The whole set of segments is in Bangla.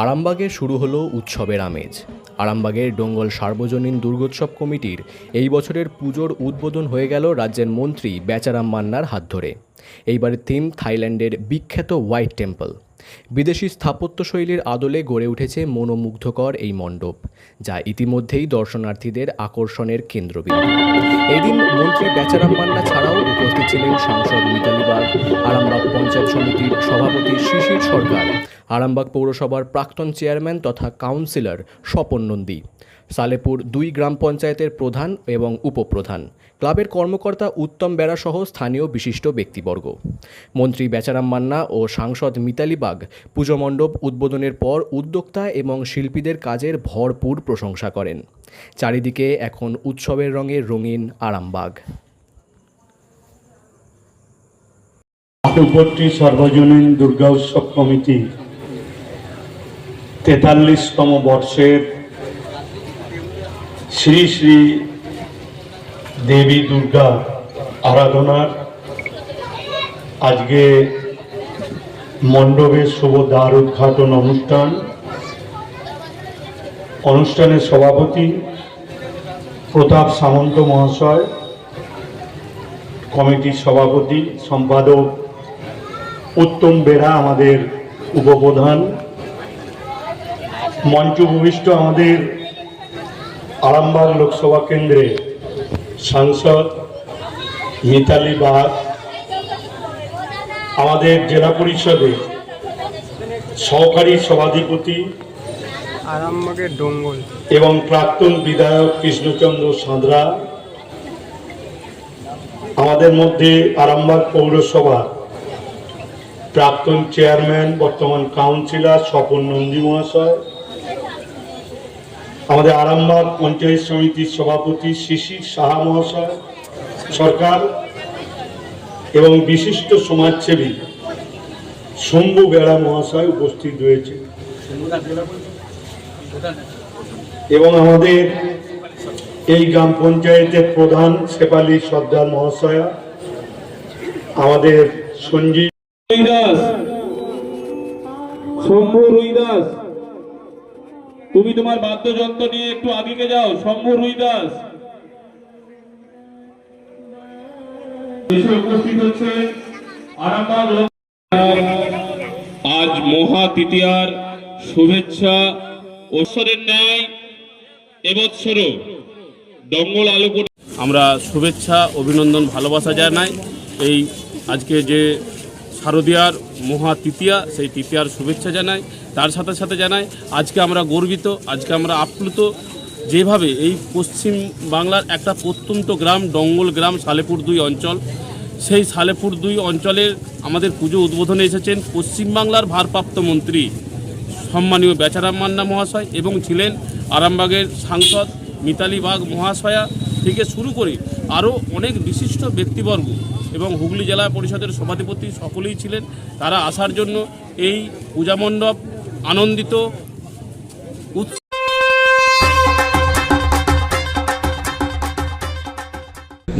আরামবাগে শুরু হলো উৎসবের আমেজ। আরামবাগের ডোঙ্গল সার্বজনীন দুর্গোৎসব কমিটির এই বছরের পুজোর উদ্বোধন হয়ে গেল রাজ্যের মন্ত্রী বেচারাম মান্নার হাত ধরে। এইবারের থিম থাইল্যান্ডের বিখ্যাত হোয়াইট টেম্পল। বিদেশি স্থাপত্যশৈলীর আদলে গড়ে উঠেছে মনোমুগ্ধকর এই মণ্ডপ, যা ইতিমধ্যেই দর্শনার্থীদের আকর্ষণের কেন্দ্রবিন্দু। এদিন মন্ত্রী বেচারাম মান্না ছাড়াও উপস্থিত ছিলেন সাংসদ মিতালি বাগ, আরামবাগ পঞ্চায়েত সমিতির সভাপতি শিশির সরকার আরামবাগ পৌরসভার প্রাক্তন চেয়ারম্যান তথা কাউন্সিলর স্বপন নন্দী, সালেপুর দুই গ্রাম পঞ্চায়েতের প্রধান এবং উপপ্রধান। ক্লাবের কর্মকর্তা উত্তম বেড়াসহ স্থানীয় বিশিষ্ট ব্যক্তিবর্গ। মন্ত্রী বেচারাম মান্না ও সাংসদ মিতালি বাগ পুজো মণ্ডপ উদ্বোধনের পর উদ্যোক্তা এবং শিল্পীদের কাজের ভরপুর প্রশংসা করেন। চারিদিকে এখন উৎসবের রঙে রঙিন আরামবাগ। সর্বজনীন দুর্গা উৎসব কমিটি তেতাল্লিশতম বর্ষের শ্রী শ্রী দেবী দুর্গা আরাধনার আজকে মণ্ডপের শুভ দ্বার উদ্ঘাটন অনুষ্ঠান। অনুষ্ঠানের সভাপতি প্রতাপ সামন্ত মহাশয়, কমিটির সভাপতি, সম্পাদক উত্তম বেড়া আমাদের উপপ্রধান। মঞ্চ ভূমিষ্ঠ আমাদের আরামবাগ লোকসভা কেন্দ্রে সাংসদ মিতালি বাগ আমাদের জেলা পরিষদে সহকারী সভাধিপতি আরামবাগের ডোঙ্গল। এবং প্রাক্তন বিধায়ক কৃষ্ণচন্দ্র সাঁতরা আমাদের মধ্যে আরামবাগ পৌরসভা প্রাক্তন চেয়ারম্যান বর্তমান কাউন্সিলর স্বপন নন্দী মহাশয় আমাদের আরামবাগ পঞ্চায়েত সমিতির সভাপতি শিশির সাহা মহাশয়, সরকার এবং বিশিষ্ট সমাজসেবী শম্ভু বেড়া মহাশয় উপস্থিত রয়েছে। এবং আমাদের এই গ্রাম পঞ্চায়েতের প্রধান শেপালি সর্দার মহাশয়া, আমাদের সঞ্জীব রুই দাস শম্ভু রুই দাস তুমি তোমার বাদ্যযন্ত্র নিয়ে একটু আগিকে যাও শম্ভু রুই দাস উপস্থিত হচ্ছে আজ মহা তৃতীয়ার শুভেচ্ছা ঐশ্বরের ন্যায় এবৎসরও দঙ্গল আলোক আমরা শুভেচ্ছা অভিনন্দন ভালোবাসা জানাই এই আজকে যে শারদীয়ার মহা তৃতীয়া সেই তৃতীয়ার শুভেচ্ছা জানাই। তার সাথে সাথে জানাই, আজকে আমরা গর্বিত, আজকে আমরা আপ্লুত। যেভাবে এই পশ্চিম বাংলার একটা প্রত্যন্ত গ্রাম, ডঙ্গল গ্রাম সালেপুর দুই অঞ্চল, সেই সালেপুর দুই অঞ্চলের আমাদের পুজো উদ্বোধনে এসেছেন পশ্চিমবাংলার ভারপ্রাপ্ত মন্ত্রী, সম্মানীয় বেচারাম মান্না মহাশয় এবং ছিলেন আরামবাগের সাংসদ মিতালি বাগ মহাশয়া থেকে শুরু করে আরও অনেক বিশিষ্ট ব্যক্তিবর্গ এবং হুগলি জেলা পরিষদের সভাধিপতি সকলেই ছিলেন। তারা আসার জন্য এই পূজা মণ্ডপ আনন্দিত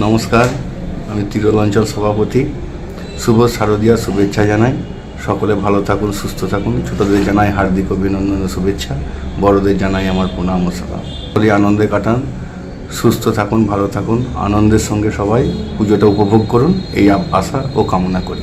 নমস্কার, আমি তিরল অঞ্চল সভাপতি। শুভ শারদীয়া শুভেচ্ছা জানাই। সকলে ভালো থাকুন, সুস্থ থাকুন। ছোটদের জানাই হার্দিক অভিনন্দন ও শুভেচ্ছা। বড়দের জানাই আমার প্রণাম ও সালাম। সকলেই আনন্দে কাটান, সুস্থ থাকুন, ভালো থাকুন। আনন্দের সঙ্গে সবাই পুজোটা উপভোগ করুন। এই আশা ও কামনা করি।